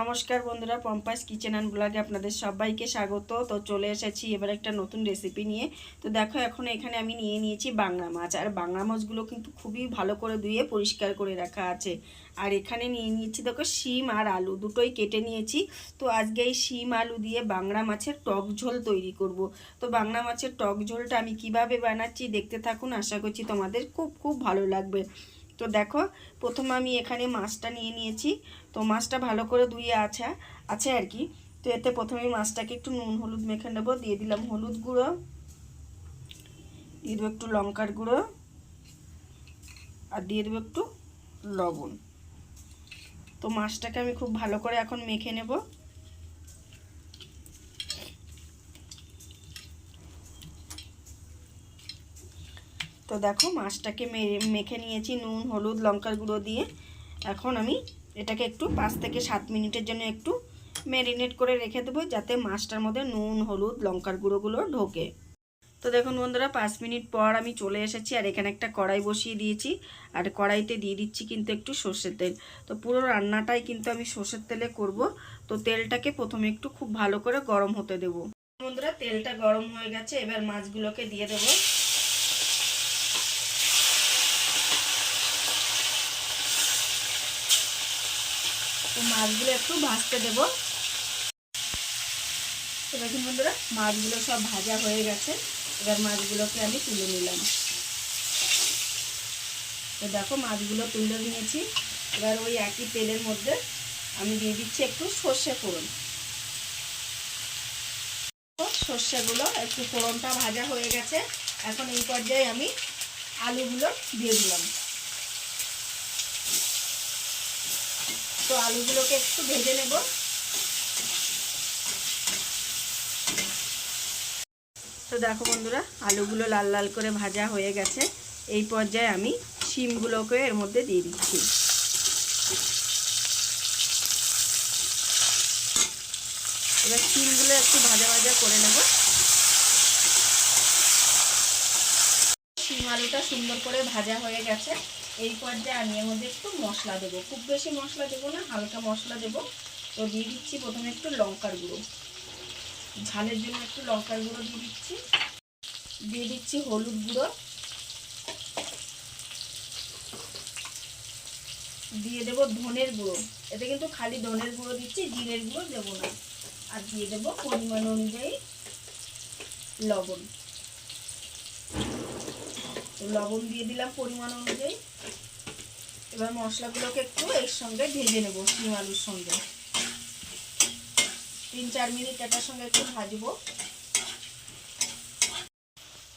নমস্কার বন্ধুরা, পম্পাস kitchen and ব্লগে আপনাদের সবাইকে স্বাগত। তো চলে এসেছি এবার একটা নতুন রেসিপি নিয়ে। তো দেখো, এখন এখানে আমি নিয়ে নিয়েছি বাংলা মাছ। আর বাংলা মাছগুলো কিন্তু খুবই ভালো করে ধুয়ে পরিষ্কার করে রাখা আছে। আর এখানে নিয়ে নিয়েছি দেখো শিম আর আলু, দুটোই কেটে নিয়েছি। তো আজকে এই শিম, আলু দিয়ে বাংলা মাছের টক ঝোল তৈরি করব। তো বাংলা মাছের টক ঝোলটা আমি কীভাবে বানাচ্ছি দেখতে থাকুন, আশা করছি তোমাদের খুব খুব ভালো লাগবে। তো দেখো, প্রথমে আমি এখানে মাছটা নিয়ে নিয়েছি। তো মাছটা ভালো করে ধুয়ে আছে আছে আর কি। তো এতে প্রথমে মাছটাকে একটু নুন, হলুদ মেখে নেব। দিয়ে দিলাম হলুদ গুঁড়ো। দিয়ে দেবো একটু লঙ্কার গুঁড়ো। আর দিয়ে দেবো একটু লবণ। তো মাছটাকে আমি খুব ভালো করে এখন মেখে নেব। তো দেখো মাছটাকে মেখে নিয়েছি নুন, হলুদ, লঙ্কার গুঁড়ো দিয়ে। এখন আমি এটাকে একটু পাঁচ থেকে সাত মিনিটের জন্য একটু ম্যারিনেট করে রেখে দেবো, যাতে মাছটার মধ্যে নুন, হলুদ, লঙ্কার গুঁড়োগুলো ঢোকে। তো দেখুন বন্ধুরা, পাঁচ মিনিট পর আমি চলে এসেছি আর এখানে একটা কড়াই বসিয়ে দিয়েছি। আর কড়াইতে দিয়ে দিচ্ছি কিন্তু একটু সর্ষের তেল। তো পুরো রান্নাটাই কিন্তু আমি সর্ষের তেলে করব। তো তেলটাকে প্রথমে একটু খুব ভালো করে গরম হতে দেবো। বন্ধুরা, তেলটা গরম হয়ে গেছে, এবার মাছগুলোকে দিয়ে দেবো। তো মাছগুলো একটু ভাজতে দেব। দেখুন বন্ধুরা, মাছগুলো সব ভাজা হয়ে গেছে। এবার মাছগুলোকে আমি তুলে নিলাম। তো দেখো, মাছগুলো তুলে নিয়েছি। এবার ওই একই তেলের মধ্যে আমি দিয়ে দিচ্ছি একটু সর্ষে ফোড়ন। সর্ষেগুলো, একটু ফোড়নটা ভাজা হয়ে গেছে। এখন এই পর্যায়ে আমি আলুগুলো দিয়ে দিলাম। তো আলুগুলোকে একটু ভেজে নেব। তো দেখো বন্ধুরা, আলুগুলো লাল লাল করে ভাজা হয়ে গেছে। এই পর্যায়ে আমি শিমগুলোকে এর মধ্যে দিয়ে দিচ্ছি। এবার শিমগুলো একটু ভাজা ভাজা করে নেব শিম আলুটা সুন্দর করে ভাজা হয়ে গেছে। এই পর্যায়ে আমি এর মধ্যে একটু মশলা দেবো। খুব বেশি মশলা দেবো না, হালকা মশলা দেবো। তো দিয়ে দিচ্ছি প্রথমে একটু লঙ্কার গুঁড়ো। ঝালের জন্য একটু লঙ্কার গুঁড়ো দিয়ে দিচ্ছি। দিয়ে দিচ্ছি হলুদ গুঁড়ো। দিয়ে দেবো ধনের গুঁড়ো। এতে কিন্তু খালি ধনের গুঁড়ো দিচ্ছি, জিরের গুঁড়ো দেবো না। আর দিয়ে দেবো পরিমাণ অনুযায়ী লবণ। লবণ দিয়ে দিলাম পরিমাণ অনুযায়ী। এবার মশলাগুলোকে একটু এর সঙ্গে ভেজে নেব, শিম আলুর সঙ্গে। তিন চার মিনিট এটার সঙ্গে একটু ভাজবো।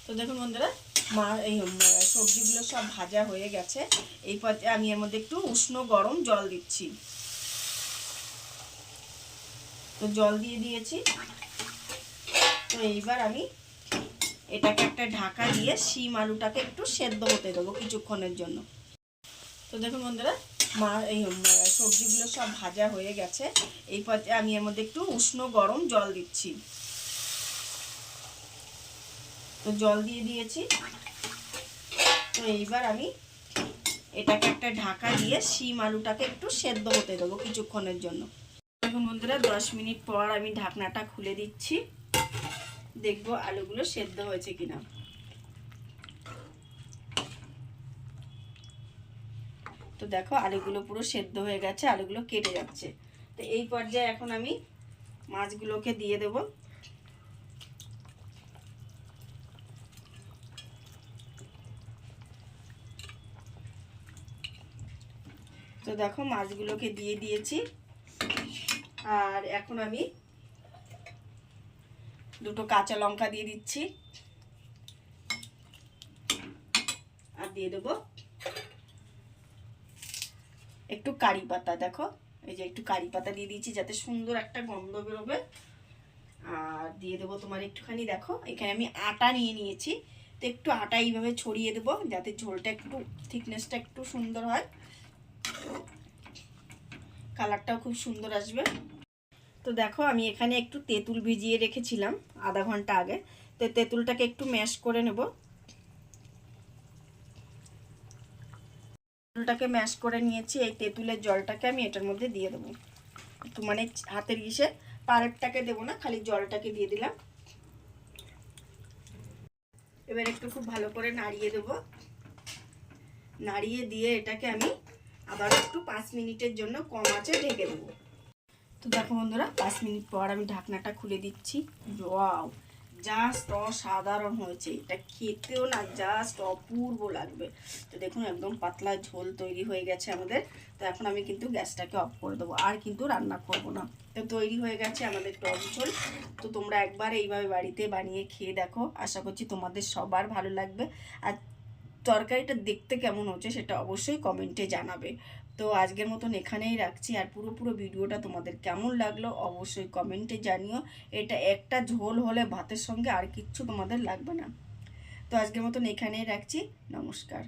তো দেখুন বন্ধুরা, মা, এই সবজিগুলো সব ভাজা হয়ে গেছে। এই পর্যায়ে আমি এর মধ্যে একটু উষ্ণ গরম জল দিচ্ছি। তো জল দিয়ে দিয়েছি। তো এইবার আমি এটাকে একটা ঢাকা দিয়ে শিম আলুটাকে একটু সেদ্ধ হতে দেবো কিছুক্ষণের জন্য। তো দেখুন বন্ধুরা, মা, এই সবজিগুলো সব ভাজা হয়ে গেছে। এই পথে আমি এর মধ্যে একটু উষ্ণ গরম জল দিচ্ছি। তো জল দিয়ে দিয়েছি। তো এইবার আমি এটাকে একটা ঢাকা দিয়ে শিম আলুটাকে একটু সেদ্ধ হতে দেবো কিছুক্ষণের জন্য। দেখুন বন্ধুরা, দশ মিনিট পর আমি ঢাকনাটা খুলে দিচ্ছি। দেখব আলুগুলো সেদ্ধ হয়েছে কিনা। তো দেখো আলুগুলো পুরো সেদ্ধ হয়ে গেছে, আলুগুলো কেটে যাচ্ছে। তো এই পর্যায়ে এখন আমি মাছগুলোকে দিয়ে দেব। তো দেখো মাছগুলোকে দিয়ে দিয়েছি। আর এখন আমি দুটো কাঁচা লঙ্কা দিয়ে দিচ্ছি। আর দিয়ে দেবো একটু কারি পাতা, দেখো। এই যে একটু কারি পাতা দিয়ে দিয়েছি যাতে সুন্দর একটা গন্ধ বেরোবে। আর দিয়ে দেবো তোমার একটুখানি, দেখো, এখানে আমি আটা নিয়ে নিয়েছি। তো একটু আটা এইভাবে ছড়িয়ে দেবো যাতে ঝোলটা একটু থিকনেসটা একটু সুন্দর হয়। কালারটাও খুব সুন্দর আসবে। তো দেখো, আমি এখানে একটু তেঁতুল ভিজিয়ে রেখেছিলাম আধা ঘণ্টা আগে। তো তেঁতুলটাকে একটু ম্যাশ করে নেব। তেঁতুলটাকে ম্যাশ করে নিয়েছি, এই তেঁতুলের জলটাকে আমি এটার মধ্যে দিয়ে দেবো। একটু মানে হাতের গিসে পাড়েরটাকে দেবো না, খালি জলটাকে দিয়ে দিলাম। এবার একটু খুব ভালো করে নাড়িয়ে দেবো। নাড়িয়ে দিয়ে এটাকে আমি আবার একটু পাঁচ মিনিটের জন্য কম আছে ঢেকে দেবো। তো দেখো বন্ধুরা, পাঁচ মিনিট পর আমি ঢাকনাটা খুলে দিচ্ছি। ওয়াও জাস্ট অসাধারণ হয়েছে। এটা খেতেও না জাস্ট অপূর্ব লাগবে। তো দেখুন, একদম পাতলা ঝোল তৈরি হয়ে গেছে আমাদের। তো এখন আমি কিন্তু গ্যাসটাকে অফ করে দেবো। আর কিন্তু রান্না করব না। তো তৈরি হয়ে গেছে আমাদের টক ঝোল। তো তোমরা একবার এইভাবে বাড়িতে বানিয়ে খেয়ে দেখো। আশা করছি তোমাদের সবার ভালো লাগবে। আর তরকারিটা দেখতে কেমন হচ্ছে সেটা অবশ্যই কমেন্টে জানাবে। তো আজকের মতন এখানেই রাখছি। আর পুরো পুরো ভিডিওটা তোমাদের কেমন লাগল অবশ্যই কমেন্টে জানিও। এটা একটা ঝোল হলে ভাতের সঙ্গে আর কিচ্ছু তোমাদের লাগবে না। তো আজকের মতন এখানেই রাখছি। নমস্কার।